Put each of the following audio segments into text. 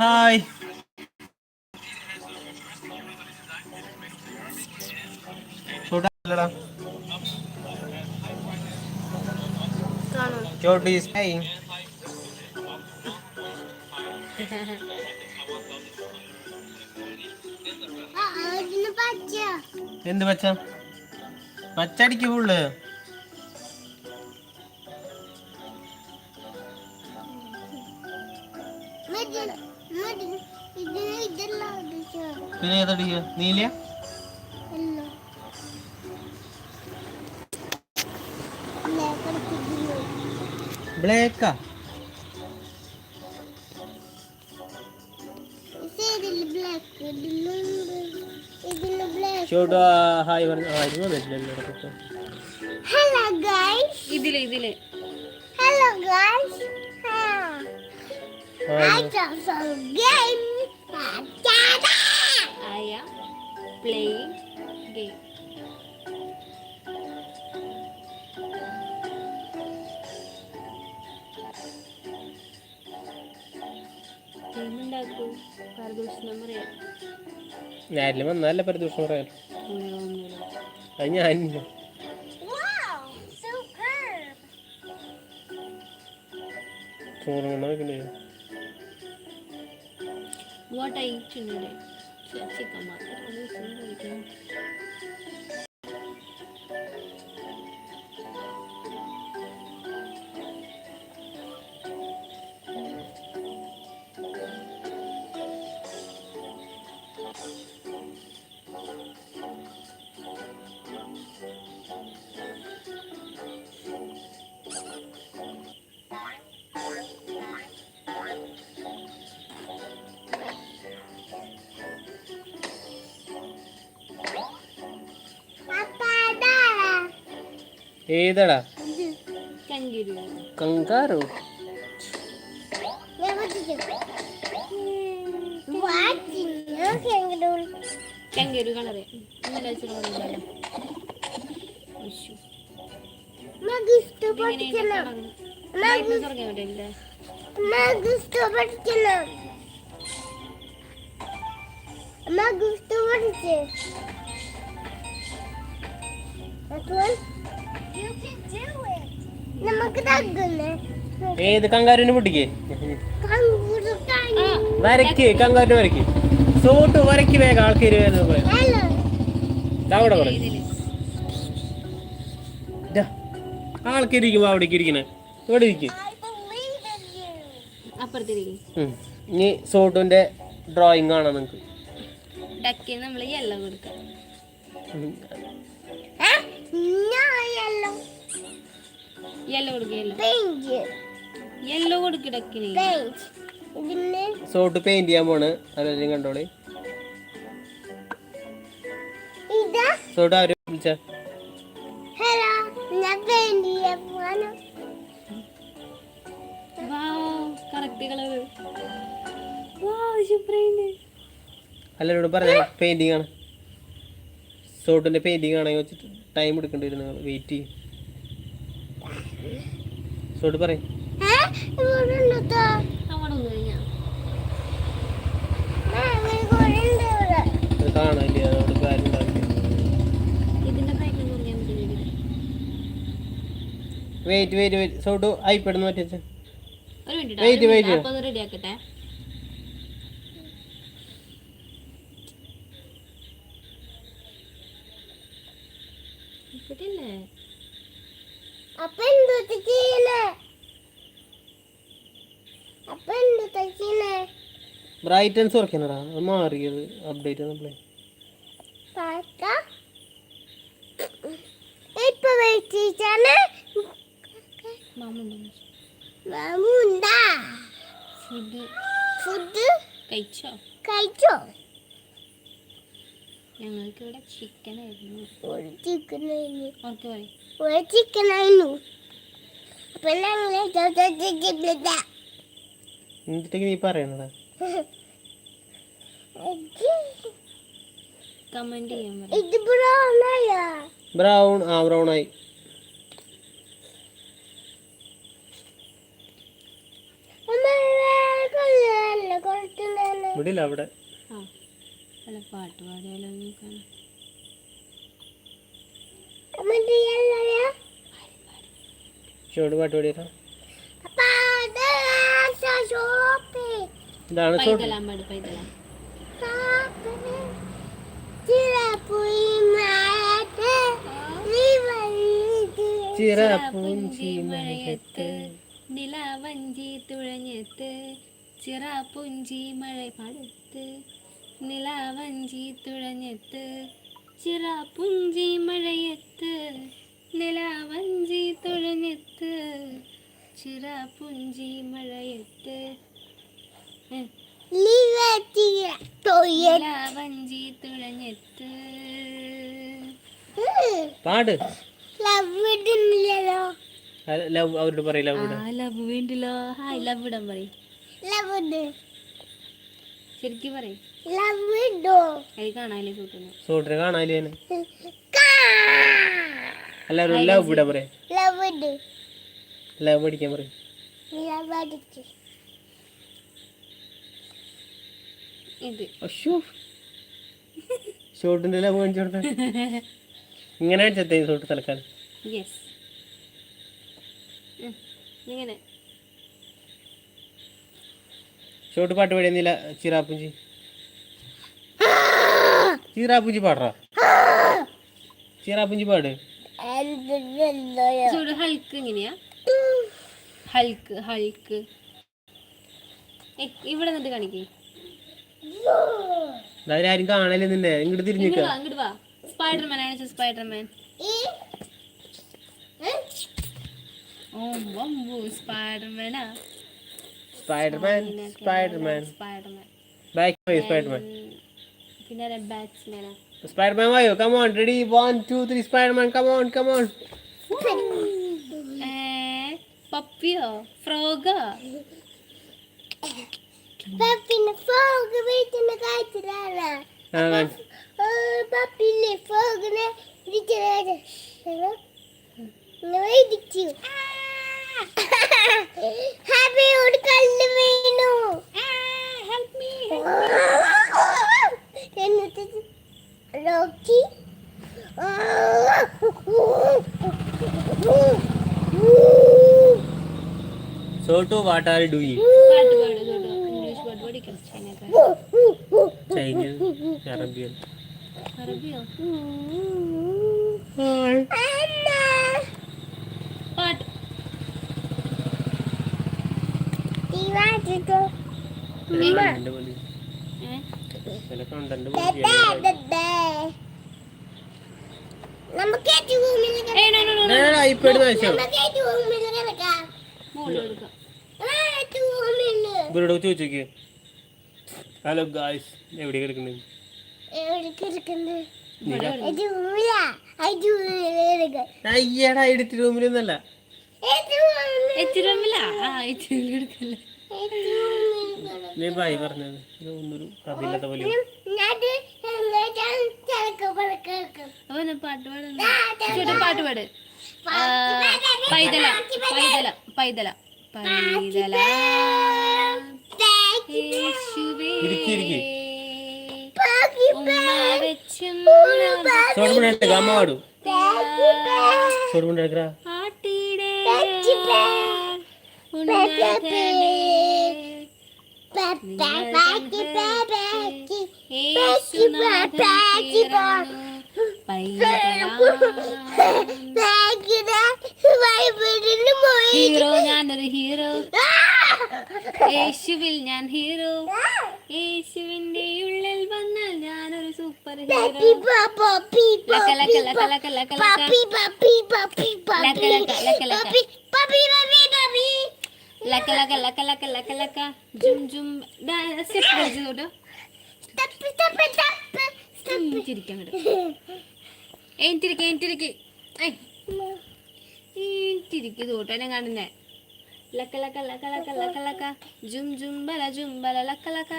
Hi ചോട്ടാ കാണോ. Chhoti hi ആ അതിന് പച്ച. എന്ത് പച്ച? പച്ചടിക്ക് ഫുള്ള് പിന്നെ ഏതടിക്കുക നീല? ബ്ലാക്കാ ചോട്ടാ ഹായ് പറഞ്ഞു. ആ ഇത് വന്നിട്ടില്ല ഹലോ ഗൈസ് ഇതിൽ ഇതിൽ. Hello guys I hi just game. പരദൂഷണം പറയാം. അങ്ങനെ ഒന്നുമില്ല അത് ഞാനില്ല. Wow, sí, así como 经 gonna kangaroo കങ്കിരി. Colour ഇന്നലെ ഏത് കങ്കാരുവിനെ പൊട്ടിക്കേ? വരക്ക് കങ്കാരുവിനെ വരയ്ക്ക് സോട്ട് വരയ്ക്ക് വേഗം ആൾക്കാർ വേഗം പറയാം. അവിടെ ആൾക്കാർ ഇരിക്കുമ്പോ അവിടേക്ക് ഇരിക്കണേ. ഇവിടെ ഇരിക്കും. ഇനി സോട്ടുന്റെ ഡ്രോയിങ് കാണാം നിങ്ങക്ക് നമ്മൾ യെല്ലോ കൊടുക്കാം. യെല്ലോ കൊടുക്ക് ഡക്കിന് സോട്ട് പെയിന്റ് ചെയ്യാൻ പോണ്. അതെല്ലാം കണ്ടോളി. സോട്ട് ആര് വിളിച്ച? ഹലോ ഞാൻ പെയിന്റ് ചെയ്യാൻ പോവാണ്. കറക്റ്റ് കളർ സൂപ്പറായിട്ട് എല്ലാവരോടും പറഞ്ഞ പെയിന്റിങ് ആണ്. സോട്ടിന്റെ പെയിന്റിങ് ആണെങ്കിൽ വെച്ചിട്ട് ടൈം എടുക്കേണ്ടി വരും നിങ്ങൾ വെയിറ്റ് ചെയ്യും. സോട്ട് പറയും. കാണാനില്ല? കാര്യം ഉണ്ടാവില്ല. വെയിറ്റ് വെയിറ്റ് വെയിറ്റ് സോട്ട് ഐപ്പെടുന്ന് മറ്റേ വെയിറ്റ് വെയിറ്റ് റെഡി ആക്കട്ടെ. ഇപ്പട്ടില്ലേ അപ്പൊ എന്തു ചെയ്യണേ അപ്പൊ എന്തു ചെയ്യണേ ബ്രൈറ്റൻസ് കുറയ്ക്കണടാ അത് മാറിയത് അപ്ഡേറ്റ് നമ്മളെ ഇപ്പൊ വെച്ചിട്ടാണ് ഫുഡ്. ഫുഡ്? കഴിച്ചോ? കഴിച്ചോ? ഞങ്ങൾക്ക് ഇവിടെ ചിക്കൻ ആയിരുന്നു. ഒരു ചിക്കൻ ചിക്കൻ അപ്പോൾ നീ പറയണത് കമന്റ് ചെയ്യാൻ ഇത് ബ്രൗൺ ബ്രൗൺ ആ ബ്രൗൺ ആയി. ഇവിടെ അവിടെ. അല്ല പാട്ട് പാടിയാലോ നോക്കാം ചുവട് പാട്ട് പാടിയാലോ ഇതാണ് ചിറപ്പുഞ്ചി മഴയത്ത് നിലാവഞ്ചി തുഴഞ്ഞത്ത്. ചിറപ്പുഞ്ചി മഴ പാടത്ത്. നിലാവഞ്ചി തുഴഞ്ഞെത്ത് ചിറാപ്പുഞ്ചി മഴയത്ത് നിലാവഞ്ചി തുഴഞ്ഞെത്ത് ചിറാപ്പുഞ്ചി മഴയത്ത്. നിലാവഞ്ചി തുഴഞ്ഞെത്ത്. പാട്. ലവ് അവരോട് പറയും ലവ് ആ ലവ് വേണ്ടില്ലോ ഹായ് ലവ് ഇടാൻ പറയും. ലവ് ഇട്. ശരിക്കും പറയും. ഇങ്ങനെ അടിച്ചത്തെ ഷോട്ട് പാട്ട് പാടിയെന്നില്ല ചിറാപ്പുഞ്ചി. ചീറാപ്പൂഞ്ചി പാടറാ? ചീറാപ്പൂഞ്ചി പാട്. ഹൽക്ക് എങ്ങനെയാ? ഹൽക്ക് ഹൽക്ക്. ഇവിടെ നിന്നിട്ട് കാണിക്കേ. ആരും കാണലേ നിന്നെ. ഇങ്ങോട്ട് തിരിഞ്ഞിക്ക സ്പൈഡർമാൻ ആണ് സ്പൈഡർമാൻ സ്പൈഡർമാനാ സ്പൈഡർമാൻ സ്പൈഡർമാൻ സ്പൈഡർമാൻ സ്പൈഡർമാൻ പിന്നെ ബാറ്റ്സ്മാനാ സ്പൈഡർമാൻ വായോ come on ready one two three Spiderman come on come on പപ്പിയോ ഫ്രോഗോ പപ്പിന് ഫോഗ് വീട്ടിന് കാഴ്ചയിലാണ് ഫോഗിനെ ഇടിച്ചു ഇടിച്ചു ഹാപ്പിയോട് കല്ല് വീണു help me Rocky. Soto, what are you doing? What word? English word. What is Chinese? Chinese. Arabian. Arabian. Hi. Anna. What? Do you want to go? Mama. Hello guys എവിടെ കിടക്കണേ എഡിറ്റ് റൂമിലൊന്നല്ല. റൂമിലാ? ആ എഡിറ്റ് റൂമിലെടുക്കല്ലേ ഞാൻ പറഞ്ഞത്. ഒന്നൊരു കഥയില്ലാത്ത പോലെ. പാട്ട് പാട് പൈതല പൈതല പൈതല. പൈതല. ഗാമാടു ചോടുമുണ്ട് hero ഞാനൊരു ഹീറോ യേശുവിൽ ഞാൻ ഹീറോ യേശുവിന്റെ ഉള്ളിൽ വന്നാൽ ഞാനൊരു സൂപ്പർ ഹീറോ ലക്ക ലക്ക ലക്ക ലക്ക ലക്ക ലക്ക ജും ജും സ്റ്റെപ്പ് കളിച്ചു കേട്ടോ ചിരിക്കാൻ കേട്ടോ എനിട്ടിരിക്കെ എനിട്ടിരിക്കെ എനിട്ടിരിക്ക് തോട്ടോ ഞാൻ കാണുന്നേ ലക്ക ലക്ക ലക്ക ലക്ക ലക്ക ലക്ക ജും ജും ബല ജും ബല ലക്ക ലക്ക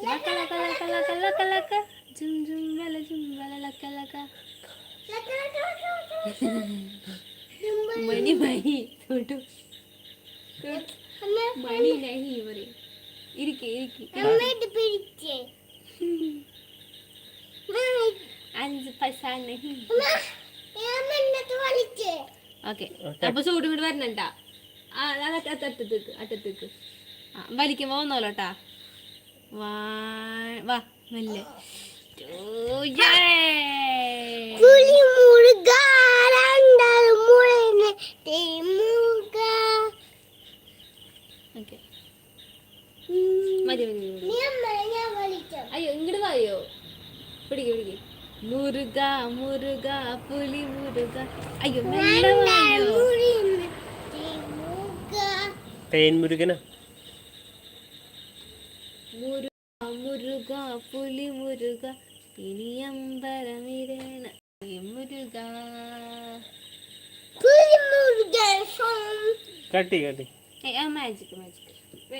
ലക്ക ലക്ക ലക്ക ലക്ക ലക്ക ലക്ക ജും ജും ബല ജും ബല ലക്ക ലക്ക മണി മണി തോട്ടു മണി നഹി പറയും ഇരിക്കെ ഇരിക്കെ. അമ്മ ഇത് പിടിച്ചേ അഞ്ച് പൈസ നഹി ഓക്കെ. അപ്പൊ ചൂട് കൂടി വരണണ്ടാ? അറ്റത്തേക്ക് അറ്റത്തേക്ക് ആ വലിക്കുമ്പോ വന്നോലോട്ടാ വാ വാ മെല്ലെ. ഓ! പുലി മുറുക രണ്ടാളും മുളന്ന് മുറുക ഓക്കെ മതി മതി മതി നീ അമ്മ ഞാൻ വലിച്ചോ അയ്യോ ഇങ്ങോട്ട് വായോ പിടിക്ക് പിടിക്ക്. മുരുക മുരുക പുലി മുരുക. അയ്യോ തേൻ മുരുകന. മുരുക മുരുക പുലി മുരുക. ഇനി അമ്പരമിരേണ മുരുക. കട്ടി കട്ടി. മാജിക് മാജിക്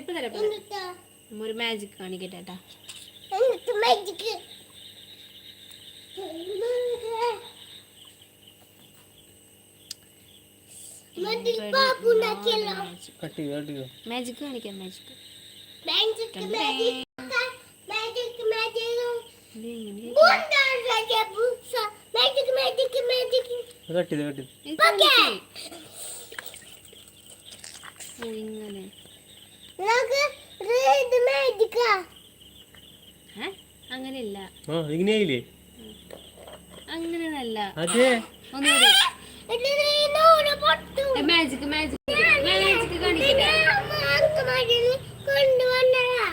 ഇപ്പൊ തരാം ഒരു മാജിക് കാണിക്കട്ടെ കേട്ടാ എന്നിട്ട് magic. മതിൽ പാപ്പു ഉണ്ടാക്കിയല്ലോ കട്ടി കട്ടി മാജിക് കാണിക്കാം magic magic magic magic magic ഇങ്ങനെ മാജിക് മാജിക് മാജിക് കട്ടി കട്ടി ഇത് കാണിക്ക്. ഓ, ഇങ്ങനെ മാജിക്കാ ഏ അങ്ങനെയല്ല അങ്ങനെയല്ല അതെ. ഒന്നുകൂടി. മാജിക് മാജിക് മാജിക് കാണിക്കട്ടെ? കൊണ്ടുവന്നതാ.